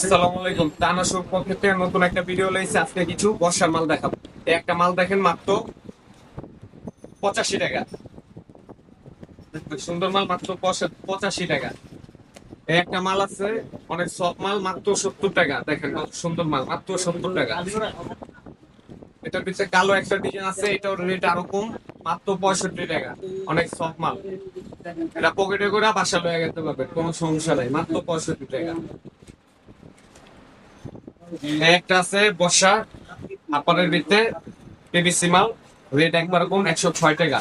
আসসালামু আলাইকুম। পক্ষ থেকে নতুন একটা ভিডিও লাইছে আজকে কিছু বর্ষার মাল দেখাবো। একটা মাল দেখেন মাত্র পঁচাশি টাকা। সুন্দর মাল মাত্র পঁচাশি টাকা। একটা মাল আছে অনেক সব মাল মাত্র সত্তর টাকা। দেখেন সুন্দর মাল, মাত্র সত্তর টাকা। এটার পিছনে কালো একটা ডিজাইন আছে এটার রেট আরও কম, মাত্র পঁয়ষট্টি টাকা। অনেক সব মাল। এটা পকেটে করে বাসা লয়ে যেতে পারবে কোনো সমস্যা নাই, মাত্র পঁয়ষট্টি টাকা। একটা আছে বর্ষা, আপারের ভিতরে পিভিসি মাল রেট একবার কম একশো ছয় টাকা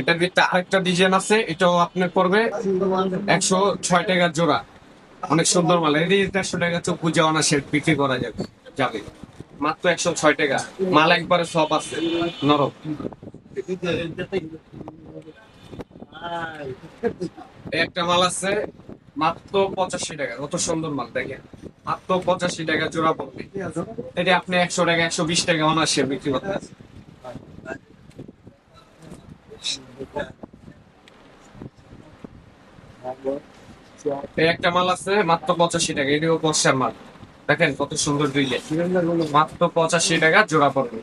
এটার ভিতরে আরেকটা ডিজাইন আছে, এটাও আপনার পড়বে একশো ছয় টাকা জোড়া। অনেক সুন্দর মাল এটি দেড়শো টাকা চোখ বুঝে অনাসের বিক্রি করা যাবে যাবে। মাত্র একশো ছয় টাকা মাল একবারে সব আছে, নরম। একটা মাল আছে মাত্র পঁচাশি টাকা। কত সুন্দর মাল, দেখেন। মাত্র পঁচাশি টাকা জোড়া পড়বে এটি আপনি একশো টাকা, একশো বিশ টাকা অনার্সে বিক্রি করতে একটা মাল আছে মাত্র পঁচাশি টাকা, এটিও বর্ষার মাল। দেখেন কত সুন্দর দুইলে মাত্র পঁচাশি টাকা জোড়া পড়বে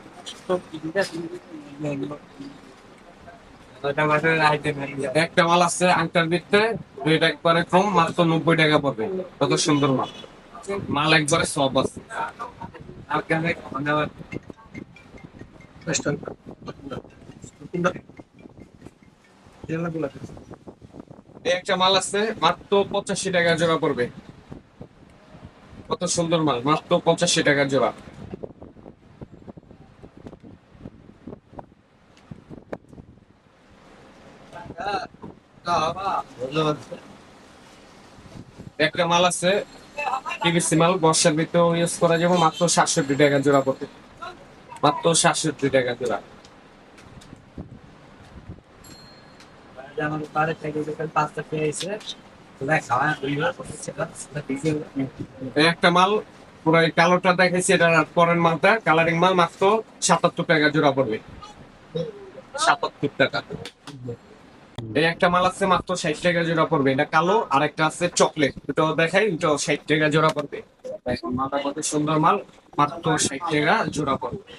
একটা মাল আছে আংটার ভিতরে রেট একবারে কম মাত্র নব্বই টাকা পড়বে। কত সুন্দর মাল। মাল একবারে সব আছে। একটা মাল আছে, মাত্র পঁচাশি টাকা জোড়া পড়বে। কত সুন্দর মাল, মাত্র পঁচাশি টাকা জোড়া। একটা মাল আছে টিভিসি মাল বর্ষার ভিতরে ইউজ করা যাবে মাত্র সাতষট্টি টাকা জোড়া মাত্র সাতষট্টি টাকা জোড়া। আমাদের পাড়ে থেকে বিকাল পাঁচটা পেয়ে এসে একটা মাল পুরো কালোটা দেখেছি এটা পরের মালটা কালারিং মাল মাত্র সাতাত্তর টাকা জোড়া পড়বে। সাতাত্তর টাকা। এই একটা মাল আছে মাত্র ষাট টাকা জোড়া পড়বে। এটা কালো আর একটা আছে চকলেট। এটাও দেখাই এটাও ষাট টাকা জোড়া পড়বে। মালটা কত সুন্দর মাল, মাত্র ষাট টাকা জোড়া পড়বে।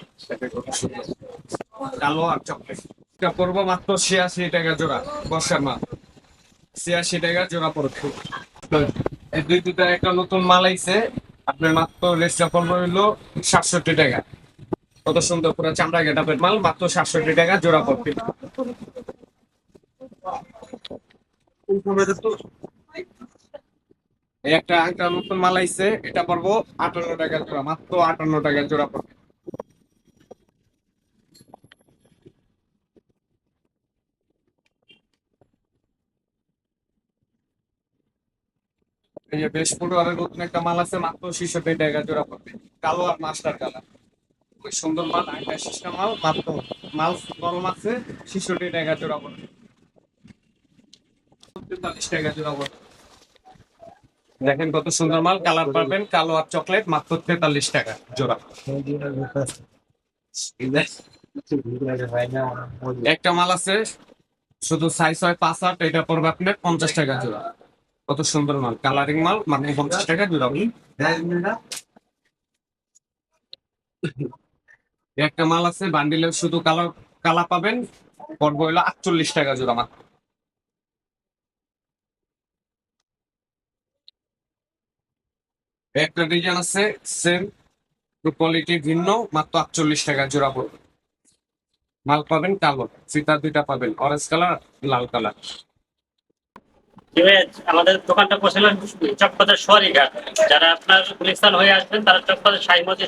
কত কালো আর চকলেট। এটা পড়ব মাত্র ছিয়াশি টাকা জোড়া, বর্ষার মাল। ছিয়াশি টাকা জোড়া পড়বে। এই দুই দুটা একটা নতুন মাল আইছে। আপনার মাত্র রেসটা পড়বে হইল সাতষট্টি টাকা। কত সুন্দর পুরো চামড়া গেটাপের মাল, মাত্র সাতষট্টি টাকা জোড়া পড়বে। একটা একটা নতুন মাল আইছে, এটা পড়ব আটান্ন টাকা জোড়া, মাত্র আটান্ন টাকা জোড়া পড়বে। এই যে বেশ ফুটবলের নতুন একটা মাল আছে, মাত্র ছিষট্টি টাকা জোড়া পড়বে। কালো আর মাস্টার কালার। খুব সুন্দর মাল একটা সিস্টেম মাল, মাত্র মাল গরম আছে, ছিষট্টি টাকা জোড়া পড়বে। দেখেন কত সুন্দর মাল, কালার পাবেন, কালো আর চকলেট, মাত্র তেতাল্লিশ টাকা জোড়া। একটা মাল আছে, শুধু সাইজ হয় পাঁচ আট, এটা পড়বে আপনার পঞ্চাশ টাকা জোড়া। কত সুন্দর মাল কালারিং মাল মানে পঞ্চাশ টাকা জোড়া। একটা মাল আছে বান্ডিলে শুধু কালো কালা পাবেন, পড়বে হলো আটচল্লিশ টাকা জোড়া মাত্র। একটা ডিজাইন আছে সেম কোয়ালিটি ভিন্ন, মাত্র আটচল্লিশ টাকা জোড়া পড়বে। মাল পাবেন কালো, ফিতা দুইটা পাবেন অরেঞ্জ কালার লাল কালার আমাদের দোকানটা সোয়ারি যারা আপনার হয়ে আসবেন, তারা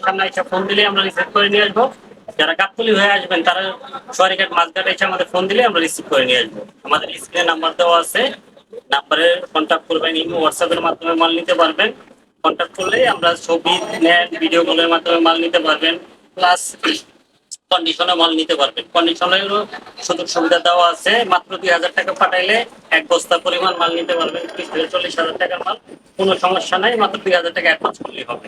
সামনে ফোন দিলে আমরা করে নিয়ে আসব। যারা হয়ে আসবেন, তারা আমাদের ফোন দিলে আমরা রিসিভ করে নিয়ে আসব। আমাদের আছে নাম্বারে করবেন, ইমো হোয়াটসঅ্যাপের মাধ্যমে মাল নিতে পারবেন। কন্ট্যাক্ট করলে আমরা ছবি নেন ভিডিও কলের মাধ্যমে মাল নিতে পারবেন প্লাস কন্ডিশনে মাল নিতে পারবেন। কন্ডিশনেরও সুযোগ সুবিধা দেওয়া আছে, মাত্র দুই হাজার টাকা পাঠাইলে এক বস্তা পরিমাণ মাল নিতে পারবেন। থেকে চল্লিশ হাজার টাকার মাল, কোনো সমস্যা নাই, মাত্র দুই হাজার টাকা অ্যাডভান্স করলেই হবে।